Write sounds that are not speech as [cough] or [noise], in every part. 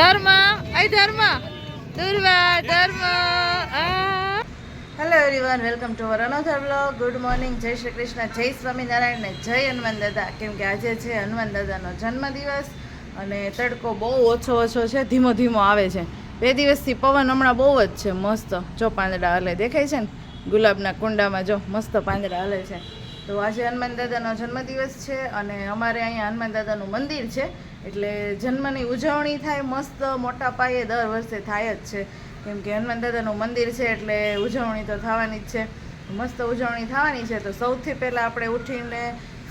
ધર્મ આય ધર્મ, દુર્વા ધર્મ hello everyone welcome to our another blog good morning જય શ્રી કૃષ્ણ, જય સ્વામિનારાયણ ને જય હનુમાન દાદા. કેમ કે આજે છે હનુમાન દાદાનો જન્મદિવસ અને તડકો બહુ ઓછો ઓછો છે, ધીમો ધીમો આવે છે. બે દિવસથી પવન હમણાં બહુ જ છે, મસ્ત. જો પાંદડા હલે દેખાય છે ને? ગુલાબના કુંડામાં જો મસ્ત પાંદડા હલે છે. તો આજે હનુમાન દાદાનો જન્મદિવસ છે અને અમારે અહીંયા હનુમાન દાદાનું મંદિર છે. એટલે જન્મની ઉજવણી થાય મસ્ત, મોટા પાયે દર વર્ષે થાય જ છે. કેમ કે હનુમાન દાદાનું મંદિર છે એટલે ઉજવણી તો થવાની જ છે. મસ્ત ઉજવણી થવાની છે. તો સૌથી પહેલાં આપણે ઉઠીને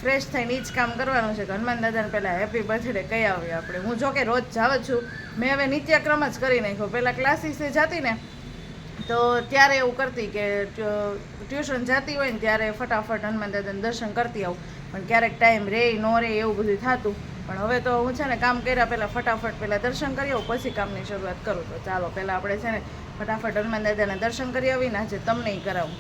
ફ્રેશ થઈને એ જ કામ કરવાનું છે કે હનુમાન દાદાને પહેલાં હેપી બર્થડે કહી આવીએ આપણે. હું જો કે રોજ જાઉં છું. મેં હવે નિત્યક્રમ જ કરી નાખ્યો. પહેલાં ક્લાસીસે જતી ને તો ત્યારે એવું કરતી કે ટ્યુશન જતી હોય ને ત્યારે ફટાફટ હનુમાન દાદાને દર્શન કરતી આવું. પણ ક્યારેક ટાઈમ રે, ન રે એવું બધું થતું. પણ હવે તો હું છે ને કામ કર્યા પહેલાં ફટાફટ પહેલાં દર્શન કરી આવું, પછી કામની શરૂઆત કરું. તો ચાલો, પહેલાં આપણે છે ને ફટાફટ હનુમાન દાદાના દર્શન કરી આવીને આજે તમને કરાવું.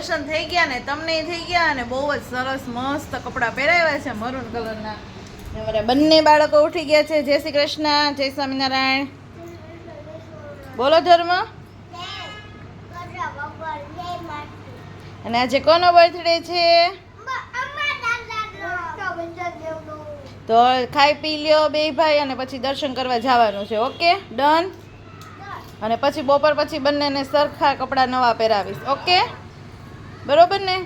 દર્શન થઈ ગયા ને તમને થઈ ગયા અને બહુ જ સરસ મસ્ત કપડાં પહેરાવ્યા છે મરૂન કલરના. અમારા બંને બાળકો ઉઠી ગયા છે. જય શ્રી કૃષ્ણ, જય સ્વામિનારાયણ. બોલો ધર્મ. અને આજે કોનો બર્થડે છે? તો ખાઈ પી લ્યો બે ભાઈ અને પછી દર્શન કરવા જવાનું છે. ઓકે? ડન? અને પછી બપોર પછી બંનેને સરખા કપડાં નવા પહેરાવીશ. ઓકે? બરોબર ને?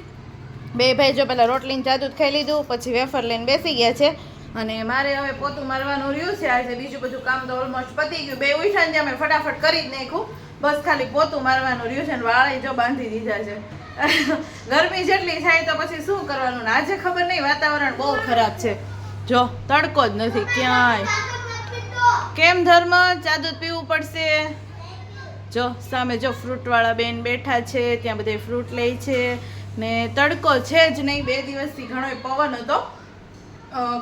બે ભાઈ જો પેલા રોટલીને જાદુ ખાઈ લીધું, પછી વેફર લઈને બેસી ગયા છે. અને મારે હવે પોતું મારવાનું રહ્યું છે, આજે બીજું બધું કામ તો ઓલમોસ્ટ પતી ગયું. બે ઉઠાને જે અમે ફટાફટ કરી જ નાખ્યું. બસ ખાલી પોતું મારવાનું રહ્યું છે ને વાળા જો બાંધી દીધા છે. [laughs] ગરમી જેટલી થાય તો પછી શું કરવાનું? આજે ખબર નહીં, વાતાવરણ બહુ ખરાબ છે. જો, તડકો જ નથી ક્યાંય. કેમ ધર્મ? ચા દૂધ પીવું પડશે. જો સામે જો ફ્રૂટવાળા બેન બેઠા છે, ત્યાં બધે ફ્રૂટ લે છે ને તડકો છે જ નહીં. બે દિવસથી ઘણો પવન હતો.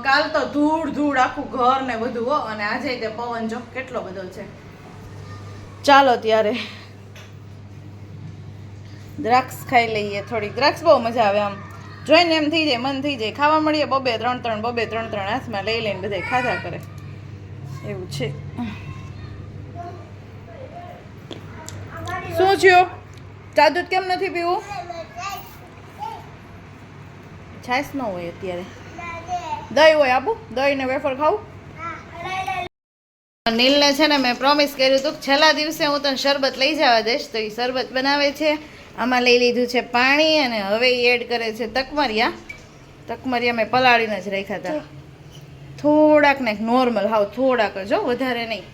કાલ તો ધૂળ ધૂળ આખું ઘર ને બધું હો, અને આજે તે પવન જો કેટલો બધો છે. ચાલો ત્યારે દ્રાક્ષ ખાઈ લઈએ થોડીક. દ્રાક્ષ બહુ મજા આવે આમ. જોઈને એમ થઈ જાય, મન થઈ જાય. ખાવા મળીએ બબે ત્રણ ત્રણ, બબે ત્રણ ત્રણ હાથમાં લઈ લઈને બધે ખાધા કરે. એવું છે. થયું ચા દૂધ કેમ નથી પીવું? છાશ ન હોય અત્યારે. દહીં હોય આપું? દહીં ને વેફર ખાવું? નીલને છે ને મેં પ્રોમિસ કર્યું હતું છેલ્લા દિવસે હું તને શરબત લઈ જવા દઈશ, તો એ શરબત બનાવે છે. આમાં લઈ લીધું છે પાણી અને હવે એ એડ કરે છે તકમરિયા. તકમરિયા મેં પલાળીને જ રાખ્યા હતા. થોડાક ને નોર્મલ હાવ, થોડાક જ હો, વધારે નહીં.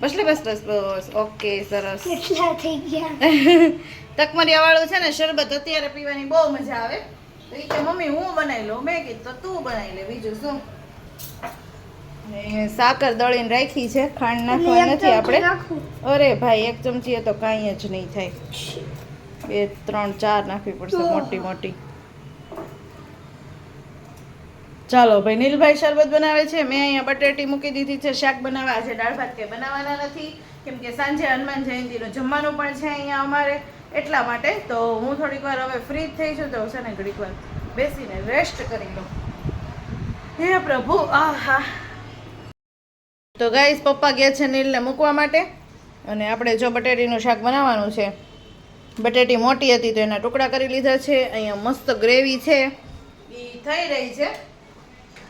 બસ લે બસ બસ બસ. ઓકે સરસ. [laughs] કેટલા થઈ ગયા? તકમરિયા વાળું છે ને શરબત અત્યારે પીવાની બહુ મજા આવે. તો એ કે મમ્મી હું બનાવી લઉં? મેં કીધું તો તું બનાવી લે બીજું શું? સાકર દળીને રાખી છે ખાંડ નાખવા નથી આપણે. અરે ભાઈ એક ચમચી તો કાંઈ જ નહીં થાય. બે ત્રણ ચાર નાખવી પડશે મોટી મોટી. ચાલો, ભાઈ નીલભાઈ શરબત બનાવે છે. મેં અહીંયા બટેટી મૂકી દીધી છે, શાક બનાવવા. આજે દાળ ભાત કે બનાવવાના નથી. કેમ કે સાંજે હનુમાન જયંતિનું જમવાનું પણ છે અહીંયા અમારે એટલા માટે. તો હું થોડીક વાર હવે ફ્રી જ થઈ છું, તો છે ને ઘડીક વાર બેસીને રેસ્ટ કરી લઉં. હે પ્રભુ, આહા. તો ગાઈસ પપ્પા ગયા છે નીલને મૂકવા માટે. અને આપણે જો બટેટીનું શાક બનાવવાનું છે, બટેટી મોટી હતી તો એના ટુકડા કરી લીધા છે. અહીંયા મસ્ત ગ્રેવી છે. એ થઈ રહી છે.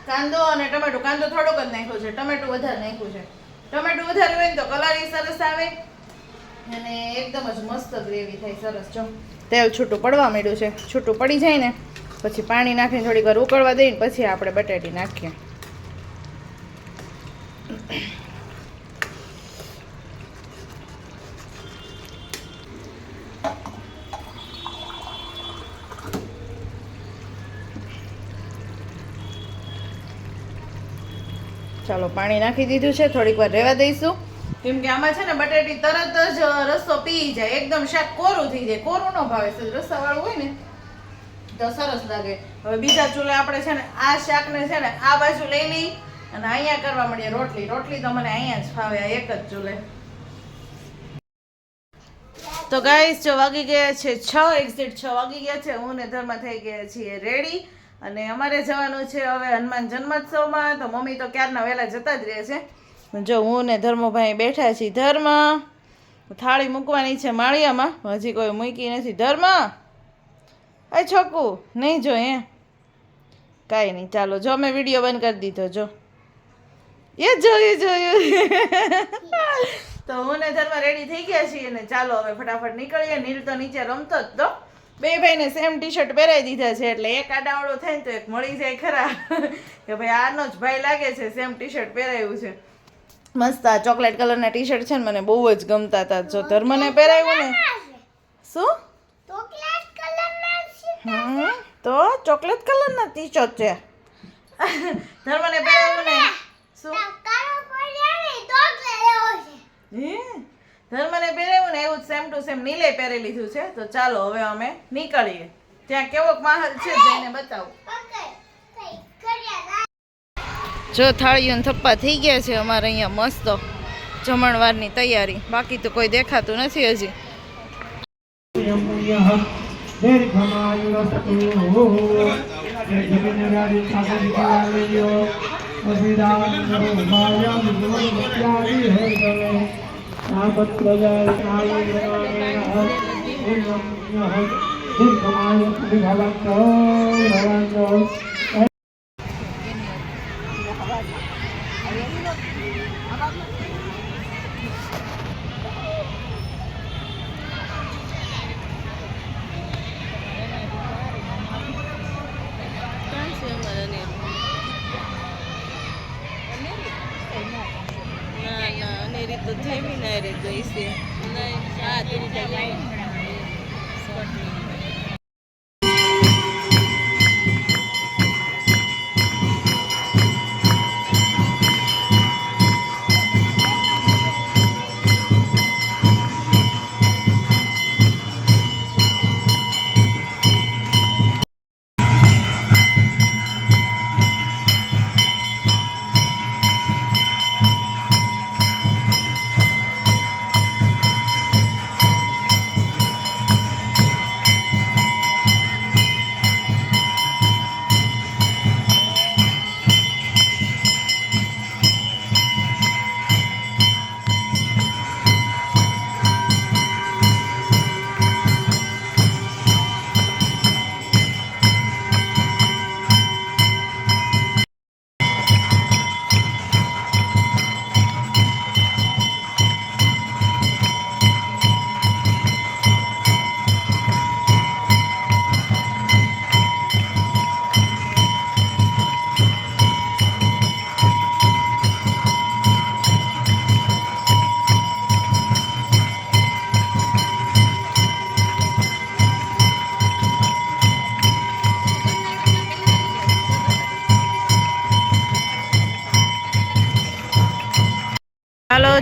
કાંદો અને ટમેટું. કાંદો થોડોક જ નાખ્યો છે. ટમેટું વધારે નાખ્યું છે. ટમેટું વધારે હોય ને તો એ સરસ આવે. અને એકદમ જ મસ્ત ગ્રેવી થાય, સરસ. જો. તેલ છૂટું પડવા માંડ્યું છે. છૂટું પડી જાય ને, પછી પાણી નાખીને થોડીક વાર ઉકળવા દઈને પછી આપણે બટેટી નાખીએ. ચાલો પાણી નાખી દીધું છે, થોડીક વાર રહેવા દઈશું. કેમ કે આમાં છે ને બટેટી તરત જ રસ્તો પી જાય. એકદમ શાક કોરું થઈ જાય. કોરું ન ભાવે. છે રસાવાળું હોય ને, તો સરસ લાગે. હવે બીજા ચૂલે આપણે છે ને આ શાકને છે ને આ બાજુ લઈ લઈ અને અહીંયા કરવા મળીએ રોટલી. રોટલી તો મને અહીંયા જ ફાવે એક જ ચૂલે. તો ગાઈસ જો વાગી ગયા છે છ એક્ઝિટ છ વાગી ગયા છે. હું ને ધર્મા થઈ ગયા છીએ રેડી અને અમારે જવાનું છે હવે હનુમાન જન્મોત્સવમાં તો મમ્મી તો ક્યારના વહેલા જતા જ રહે છે. જો હું ને ધર્મભાઈ બેઠા છીએ ધર્મ. થાળી મૂકવાની છે માળિયામાં હજી કોઈ મૂકી નથી. ધર્મ. એ છોકુ નહીં જો હે કાંઈ નહીં ચાલો જો મેં વીડિયો બંધ કરી દીધો જો. એ જોયું જોયું. [laughs] તો હું ને ધર્મ રેડી થઈ ગયા છીએ ને ચાલો હવે ફટાફટ નીકળીએ. નીલ તો નીચે રમતો જ તો. બે ભાઈને સેમ ટી શર્ટ પહેરાવી દીધા છે એટલે એક આડાવડો થાય ને તો એક મળી જાય ખરા. કે ભાઈ આનો જ ભાઈ લાગે છે સેમ ટી શર્ટ પહેરાયું છે. મસ્ત આ ચોકલેટ કલરના ટી શર્ટ છે ને મને બહુ જ ગમતા હતા જો ધર્મને પહેરાવ્યું ને. શું? હમ તો ચોકલેટ કલરના ટી શર્ટ છે. ધર્મને પહેરાવ્યું ને. શું? હે? ધર્મને પહેરાવ્યું ને એવું જ સેમ ટુ સેમ નીલે પહેરી લીધું છે. તો ચાલો હવે અમે નીકળીએ. ત્યાં કેવો માહોલ છે જઈને બતાવું. જો થાળીઓ ને થપ્પા થઈ ગયા છે અમારે અહીંયા મસ્ત જમણવારની તૈયારી. બાકી તો કોઈ દેખાતું નથી હજી. यः ભગવાન ભગવાન તો જમીન રે ગઈ છે. હા તેની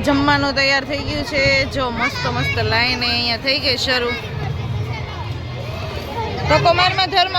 જમવાનું તૈયાર થઈ ગયું છે. જો મસ્ત મસ્ત લાઈને અહીંયા થઈ ગઈ શરૂ. તો કુમારમાં ધર્મ.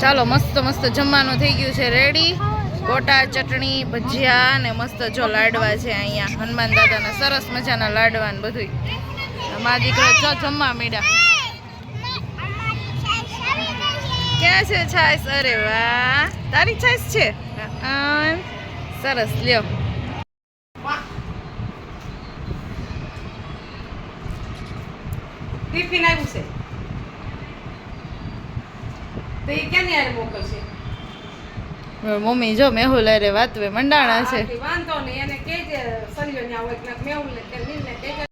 ચાલો, મસ્ત મસ્ત જમવાનું થઈ ગયું છે રેડી ગોટા, ચટણી, ભજીયા ને મસ્ત જો લાડવા છે અહીંયા. હનુમાન દાદાના સરસ મજાના લાડવા ને બધું મારા દીકરો જો જમવા મીડા. ક્યાં છે છાસ અરે વાહ! તારી છાસ છે? સરસ, લ્યો. ટિફિન આવ્યું છે. તો એ ક્યાંની યારે મોકલશે? મમ્મી જો મેહુલ અરે વાતવે મંડાણા છે. વાંધો નહીં. એને કહેજે સલિયો ન્યા હોય એટલે મેહુલને કે નીલને કહેજે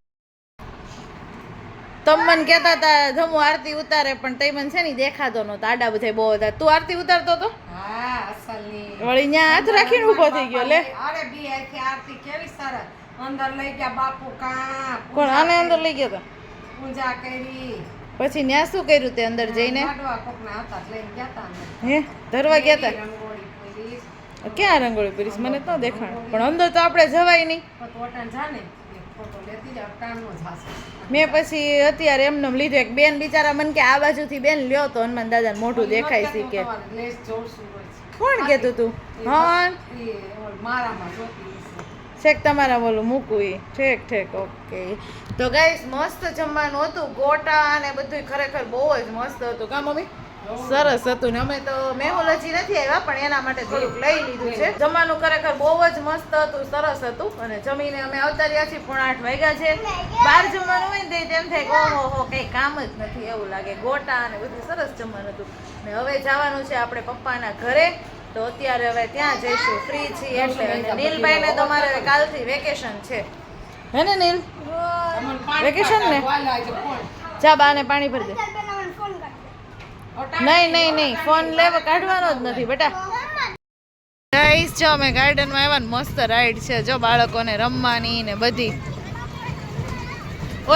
તમે મને કહેતા હતા જમુ આરતી ઉતારે પણ તઈ મને છે ને દેખાતો નો આડા બધા બહુ હતા. તું આરતી ઉતારતો તો? હા અસલની. વળી ન્યા હાથ રાખીને ઊભો થઈ ગયો લે. અરે બી આખી આરતી કેવી સરસ. અંદર લઈ ગયા બાપુ કા કોણ આને અંદર લઈ ગયો તો? પૂજા કરી. પછી ત્યાં શું કર્યું તે અંદર જઈને. હે? ધરવા ગયા હતા ક્યાં રંગોળી કરીશ? મને તો દેખાણ. પણ અંદર તો આપણે જવાય નહીં. મેં પછી અત્યારે એમને લીધું એક બેન બિચારા મને કે આ બાજુથી બેન લ્યો તો હનુમાન દાદા મોઢું દેખાય છે કે. કોણ કહેતું તું? હા એ ઓલ મારામાં છેક તમારા બોલું મૂકવું એ ઠેક ઠેક ઓકે તો ગાઈસ મસ્ત જમવાનું હતું. ગોટા અને બધું ખરેખર બહુ જ મસ્ત હતું. કા મમ્મી? સરસ હતું ને અમે તો મેહુલ હજી નથી આવ્યા, પણ એના માટે થોડુંક લઈ લીધું છે. જમવાનું ખરેખર બહુ જ મસ્ત હતું, સરસ હતું. અને જમીને અમે આવતા રહ્યા છીએ, પોણા આઠ વાગ્યા છે. બહાર જમવાનું હોય ને તેમ થાય ઓહો, હો, કઈ કામ જ નથી. એવું લાગે. ગોટા અને બધું સરસ જમવાનું હતું. ને હવે જવાનું છે આપણે પપ્પાના ઘરે. તો અત્યારે હવે ત્યાં જઈશું. ફ્રી છીએ એટલે નીલભાઈને તો મારે કાલથી વેકેશન છે. હે ને નીલ? વેકેશન ને? જા બાને પાણી ભરી દે. નહીં નહીં નહીં. ફોન લેવા કાઢવાનો જ નથી બેટા. ગાઈસ જો અમે ગાર્ડનમાં આવ્યા ને મસ્ત રાઈડ છે. જો બાળકોને રમવાની ને બધી.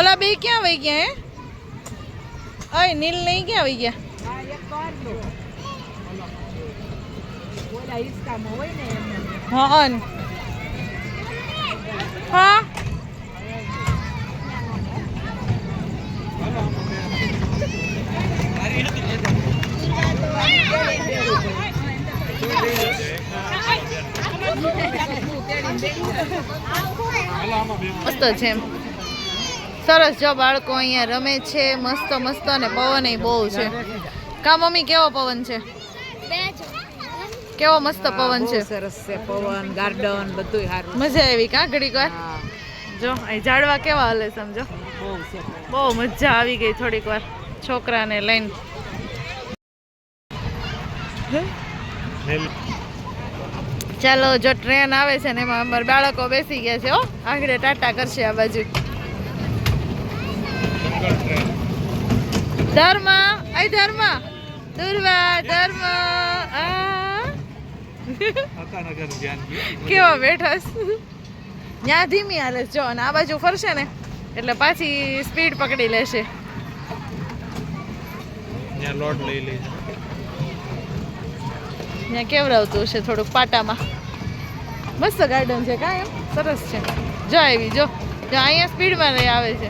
ઓલા બે ક્યાં વહી ગયા હે? અય નીલ નહીં ક્યાં વહી ગયા? હા, અન. હા. મસ્ત છે સરસ જો બાળકો અહીંયા રમે છે, મસ્ત મસ્ત અને પવન બહુ છે. કા મમ્મી, કેવો પવન છે? કેવો મસ્ત પવન છે. સરસ છે પવન ગાર્ડન બધું સારું મજા આવી કા ઘડીક વાર? જો અહીં ઝાડવા કેવા હાલે સમજો. બહુ મજા આવી ગઈ થોડીક વાર છોકરાને લઈને. ચાલો જો ટ્રેન આવે છે ને એમાં અમારા બાળકો બેસી ગયા છે હો. આગળ ટાટા કરશે આ બાજુ. ધર્મ અય ધર્મ. દુર્વા ધર્મ. કેવા બેઠાસ ત્યાં ધીમી હાલે જો અને આ બાજુ ફરશે ને એટલે પાછી સ્પીડ પકડી લેશે. લોટ લઈ લઈ ત્યાં કેવડાવતું હશે થોડુંક પાટામાં. મસ્ત ગાર્ડન છે કાંઈ એમ? સરસ છે. જો આવી જો. જો અહીંયા સ્પીડમાં લઈ આવે છે.